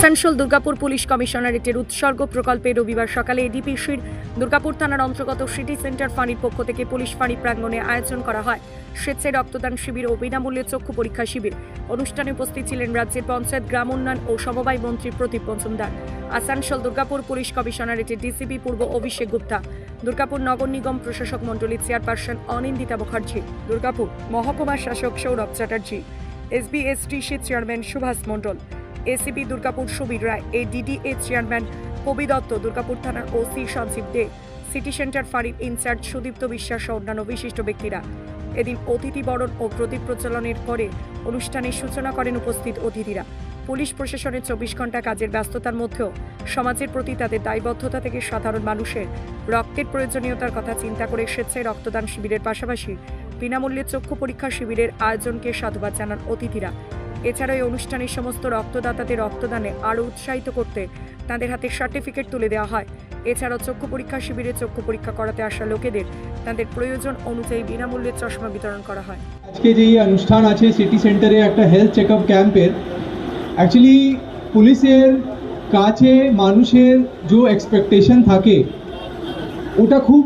Asansol Durgapur police কমিশনারেটের উৎসর্গ প্রকল্পে রবিবার সকালে এডিপিসির দুর্গাপুর থানার অন্তর্গত সিটি সেন্টার ফাঁড়ির পক্ষ থেকে পুলিশ ফাঁড়ি প্রাঙ্গণে আয়োজন করা হয়। স্বেচ্ছায় রক্তদান শিবির ও বিনামূল্যে চক্ষু পরীক্ষা শিবির। অনুষ্ঠানে উপস্থিত ছিলেন রাজ্যের পঞ্চায়েত, গ্রাম উন্নয়ন ও সমবায় মন্ত্রী প্রদীপ মজুমদার আসানসোল দুর্গাপুর পুলিশ কমিশনারেটের ডিসিপি পূর্ব অভিষেক গুপ্তা। দুর্গাপুর নগর নিগম প্রশাসক মণ্ডলীর চেয়ারপারসন অনিন্দিতা মুখার্জি। দুর্গাপুর মহকুমা শাসক Sourav Chatterjee. SBSTC chairman Subhash Mondal. ACP Durgapur Subir Roy, ADDA chairman Kabi Dutta, Durgapur থানার OC Sanjib Dey, city centre ফাঁড়ির ইনচার্জ সুদীপ্ত বিশ্বাস সহ অন্যান্য বিশিষ্ট ব্যক্তিরা। এদিন অতিথি বরণ ও প্রদীপ প্রচলনের পরে অনুষ্ঠানের সূচনা করেন উপস্থিত অতিথিরা। পুলিশ প্রশাসনের চব্বিশ ঘণ্টা কাজের ব্যস্ততার মধ্যেও সমাজের প্রতি তাদের দায়বদ্ধতা থেকে সাধারণ মানুষের রক্তের প্রয়োজনীয়তার কথা চিন্তা করে স্বেচ্ছায় রক্তদান শিবিরের পাশাপাশি বিনামূল্যে চক্ষু পরীক্ষা শিবিরের আয়োজনকে সাধুবাদ জানান অতিথিরা। এছাড়া এই অনুষ্ঠানের সমস্ত রক্তদাতাদের রক্তদানে আরও উৎসাহিত করতে তাদের হাতে সার্টিফিকেট তুলে দেওয়া হয়। এছাড়াও চক্ষু পরীক্ষা শিবিরে চক্ষু পরীক্ষা করাতে আসা লোকেদের তাদের প্রয়োজন অনুযায়ী বিনামূল্যে চশমা বিতরণ করা হয়। আজকে যে অনুষ্ঠান আছে, সিটি সেন্টারে একটা হেলথ চেক আপ ক্যাম্পের অ্যাকচুয়ালি পুলিশের কাছে মানুষের যে এক্সপেকটেশন থাকে, ওটা খুব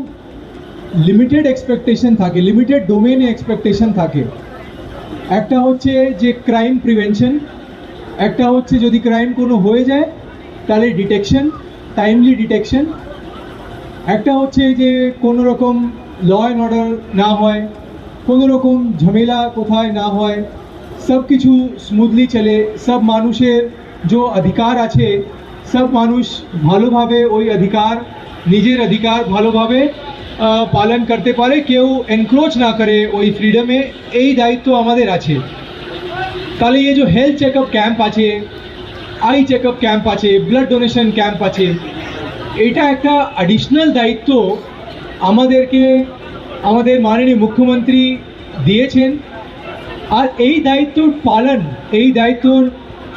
লিমিটেড এক্সপেকটেশন থাকে লিমিটেড ডোমেনে এক্সপেকটেশন থাকে। একটা হচ্ছে যে ক্রাইম প্রিভেনশন একটা হচ্ছে যদি ক্রাইম কোনো হয়ে যায়, তাহলে ডিটেকশন টাইমলি ডিটেকশন একটা হচ্ছে যে কোনো রকম ল অ্যান্ড অর্ডার না হয়, কোনো রকম ঝামেলা কোথায় না হয়, সব কিছু স্মুথলি চলে, সব মানুষের যে অধিকার আছে, সব মানুষ ভালোভাবে ওই অধিকার, নিজের অধিকার ভালোভাবে পালন করতে পারে, কেউ এনক্রোচ না করে ওই ফ্রিডমে এই দায়িত্ব আমাদের আছে। তাহলে এই যে হেলথ চেক ক্যাম্প আছে আই চেক ক্যাম্প আছে ব্লাড ডোনেশন ক্যাম্প আছে, এটা একটা অ্যাডিশনাল দায়িত্ব আমাদেরকে, আমাদের মাননীয় মুখ্যমন্ত্রী দিয়েছেন। আর এই দায়িত্বর পালন, এই দায়িত্বর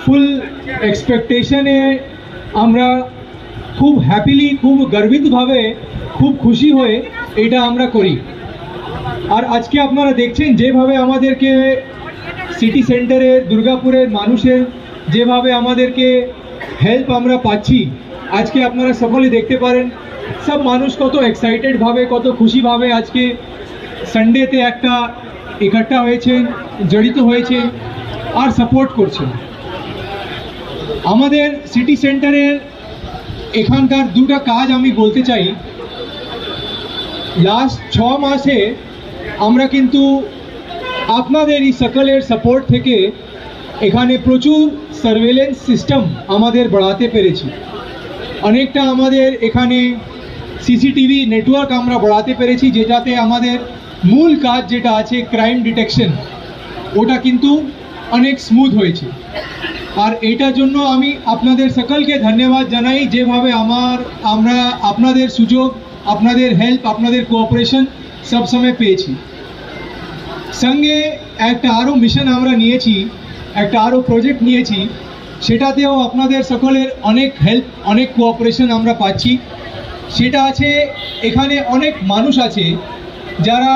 ফুল এক্সপেকটেশনে আমরা খুব হ্যাপিলি খুব গর্বিতভাবে খুব খুশি হয়ে এটা আমরা করি। আর আজকে আপনারা দেখছেন যেভাবে আমাদেরকে সিটি সেন্টারে দুর্গাপুরের মানুষের যেভাবে আমাদেরকে হেল্প আমরা পাচ্ছি, আজকে আপনারা সকলে দেখতে পারেন। সব মানুষ কত এক্সাইটেডভাবে কত খুশিভাবে আজকে সানডেতে একটা একট্টা হয়েছেন, জড়িত হয়েছে আর সাপোর্ট করছেন। আমাদের সিটি সেন্টারের এখানকার দুটা কাজ আমি বলতে চাই। লাস্ট ছ মাসে আমরা কিন্তু আপনাদের এই সকলের সাপোর্ট থেকে এখানে প্রচুর সার্ভেলেন্স সিস্টেম আমাদের বাড়াতে পেরেছি। অনেকটা আমাদের এখানে সিসিটিভি নেটওয়ার্ক আমরা বাড়াতে পেরেছি, যেটাতে আমাদের মূল কাজ যেটা আছে ক্রাইম ডিটেকশন ওটা কিন্তু অনেক স্মুথ হয়েছে। আর এটার জন্য আমি আপনাদের সকলকে ধন্যবাদ জানাই, যেভাবে আমার, আমরা আপনাদের সুযোগ আপনাদের হেল্প আপনাদের কোঅপারেশন সবসময় পেয়েছি। সঙ্গে একটা আরও মিশন আমরা নিয়েছি, একটা আরও প্রজেক্ট নিয়েছি, সেটাতেও আপনাদের সকলের অনেক হেল্প অনেক কোঅপারেশন আমরা পাচ্ছি। সেটা আছে, এখানে অনেক মানুষ আছে, যারা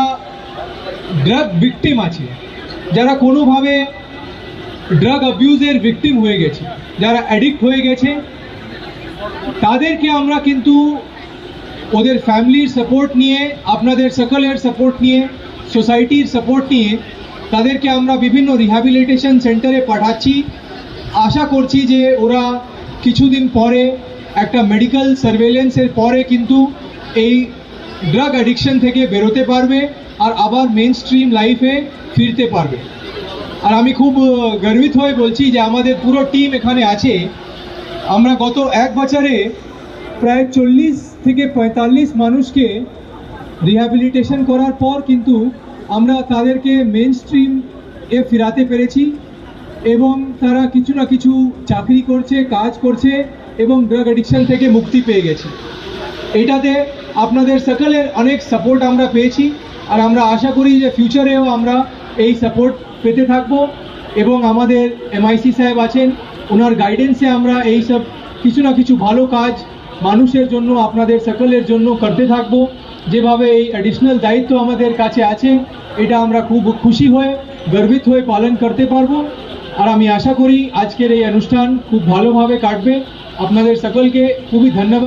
ড্রাগ ভিকটিম আছে, যারা কোনোভাবে ড্রাগ অ্যাবিউজের ভিকটিম হয়ে গেছে, যারা অ্যাডিক্ট হয়ে গেছে। তাদেরকে আমরা কিন্তু ওদের ফ্যামিলির সাপোর্ট নিয়ে, আপনাদের সকলের সাপোর্ট নিয়ে, সোসাইটির সাপোর্ট নিয়ে তাদেরকে আমরা বিভিন্ন রিহ্যাবিলিটেশন সেন্টারে পাঠাচ্ছি। আশা করছি যে ওরা কিছুদিন পরে একটা মেডিকেল সার্ভেলেন্সের পরে কিন্তু এই ড্রাগ অ্যাডিকশন থেকে বেরোতে পারবে আর আবার মেন স্ট্রিম লাইফে ফিরতে পারবে। আর আমি খুব গর্বিত হয়ে বলছি যে আমাদের পুরো টিম এখানে আছে। আমরা গত এক বছরে প্রায় চল্লিশ থেকে পঁয়তাল্লিশ মানুষকে রিহ্যাবিলিটেশন করার পর কিন্তু আমরা তাদেরকে মেন স্ট্রিম এ ফিরাতে পেরেছি এবং তারা কিছু না কিছু চাকরি করছে, কাজ করছে এবং ড্রাগ অ্যাডিকশন থেকে মুক্তি পেয়ে গেছে। এটাতে আপনাদের সকলের অনেক সাপোর্ট আমরা পেয়েছি আর আমরা আশা করি যে ফিউচারেও আমরা এই সাপোর্ট পেতে থাকব এবং আমাদের এমআইসি সাহেব আছেন, ওনার গাইডেন্সে আমরা এই সব কিছু না কিছু ভালো কাজ মানুষের জন্য, আপনাদের সকলের জন্য করতে থাকব। যেভাবে এই অ্যাডিশনাল দায়িত্ব আমাদের কাছে আছে, এটা আমরা খুব খুশি হয়ে, গর্বিত হয়ে পালন করতে পারব। আর আমি আশা করি আজকের এই অনুষ্ঠান খুব ভালোভাবে কাটবে। আপনাদের সকলকে খুবই ধন্যবাদ।